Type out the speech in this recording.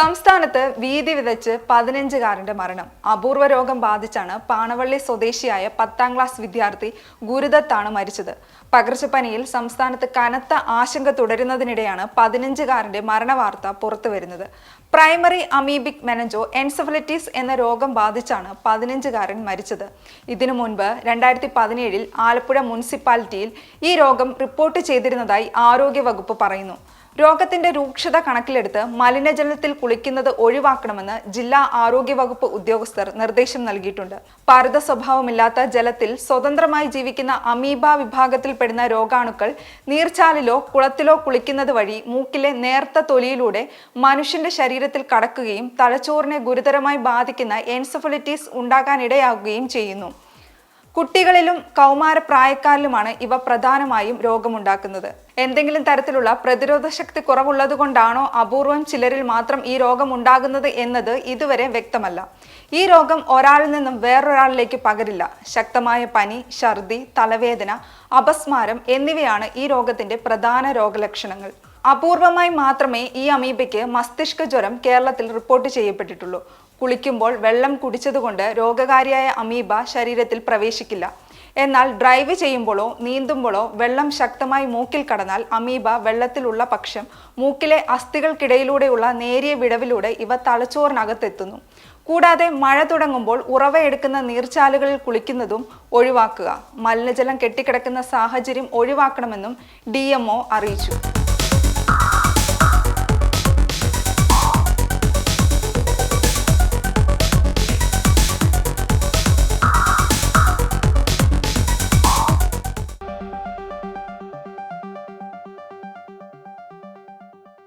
സംസ്ഥാനത്ത് വീതി വിതച്ച് പതിനഞ്ചുകാരന്റെ മരണം. അപൂർവ രോഗം ബാധിച്ചാണ് പാണവള്ളി സ്വദേശിയായ പത്താം ക്ലാസ് വിദ്യാർത്ഥി ഗുരുദത്താണ് മരിച്ചത്. പകർച്ചപ്പനിയിൽ സംസ്ഥാനത്ത് കനത്ത ആശങ്ക തുടരുന്നതിനിടെയാണ് പതിനഞ്ചുകാരന്റെ മരണവാർത്ത പുറത്തുവരുന്നത്. പ്രൈമറി അമീബിക് മെനഞ്ചോ എൻസഫലറ്റിസ് എന്ന രോഗം ബാധിച്ചാണ് പതിനഞ്ചുകാരൻ മരിച്ചത്. ഇതിനു മുൻപ് രണ്ടായിരത്തി പതിനേഴിൽ ആലപ്പുഴ മുനിസിപ്പാലിറ്റിയിൽ ഈ രോഗം റിപ്പോർട്ട് ചെയ്തിരുന്നതായി ആരോഗ്യവകുപ്പ് പറയുന്നു. രോഗത്തിന്റെ രൂക്ഷത കണക്കിലെടുത്ത് മലിനജലത്തിൽ കുളിക്കുന്നത് ഒഴിവാക്കണമെന്ന് ജില്ലാ ആരോഗ്യവകുപ്പ് ഉദ്യോഗസ്ഥർ നിർദ്ദേശം നൽകിയിട്ടുണ്ട്. പാരത സ്വഭാവമില്ലാത്ത ജലത്തിൽ സ്വതന്ത്രമായി ജീവിക്കുന്ന അമീബ വിഭാഗത്തിൽപ്പെടുന്ന രോഗാണുക്കൾ നീർച്ചാലിലോ കുളത്തിലോ കുളിക്കുന്നത് വഴി മൂക്കിലെ നേർത്ത തൊലിയിലൂടെ മനുഷ്യന്റെ ശരീരത്തിൽ കടക്കുകയും തലച്ചോറിനെ ഗുരുതരമായി ബാധിക്കുന്ന എൻസഫലിറ്റീസ് ഉണ്ടാകാനിടയാകുകയും ചെയ്യുന്നു. കുട്ടികളിലും കൗമാരപ്രായക്കാരിലുമാണ് ഇവ പ്രധാനമായും രോഗമുണ്ടാക്കുന്നത്. എന്തെങ്കിലും തരത്തിലുള്ള പ്രതിരോധ ശക്തി കുറവുള്ളതുകൊണ്ടാണോ അപൂർവം ചിലരിൽ മാത്രം ഈ രോഗം ഉണ്ടാകുന്നത് എന്നത് ഇതുവരെ വ്യക്തമല്ല. ഈ രോഗം ഒരാളിൽ നിന്നും വേറൊരാളിലേക്ക് പകരില്ല. ശക്തമായ പനി ഛർദി തലവേദന അപസ്മാരം എന്നിവയാണ് ഈ രോഗത്തിന്റെ പ്രധാന രോഗലക്ഷണങ്ങൾ. അപൂർവമായി മാത്രമേ ഈ അമീബയ്ക്ക് മസ്തിഷ്ക ജ്വരം കേരളത്തിൽ റിപ്പോർട്ട് ചെയ്യപ്പെട്ടിട്ടുള്ളൂ. കുളിക്കുമ്പോൾ വെള്ളം കുടിച്ചതുകൊണ്ട് രോഗകാരിയായ അമീബ ശരീരത്തിൽ പ്രവേശിക്കില്ല. എന്നാൽ ഡ്രൈവ് ചെയ്യുമ്പോഴോ നീന്തുമ്പോഴോ വെള്ളം ശക്തമായി മൂക്കിൽ കടന്നാൽ അമീബ വെള്ളത്തിലുള്ള പക്ഷം മൂക്കിലെ അസ്ഥികൾക്കിടയിലൂടെയുള്ള നേരിയ വിടവിലൂടെ ഇവ തലച്ചോറിനകത്തെത്തുന്നു. കൂടാതെ മഴ തുടങ്ങുമ്പോൾ ഉറവയെടുക്കുന്ന നീർച്ചാലുകളിൽ കുളിക്കുന്നതും ഒഴിവാക്കുക. മലിനജലം കെട്ടിക്കിടക്കുന്ന സാഹചര്യം ഒഴിവാക്കണമെന്നും ഡി അറിയിച്ചു.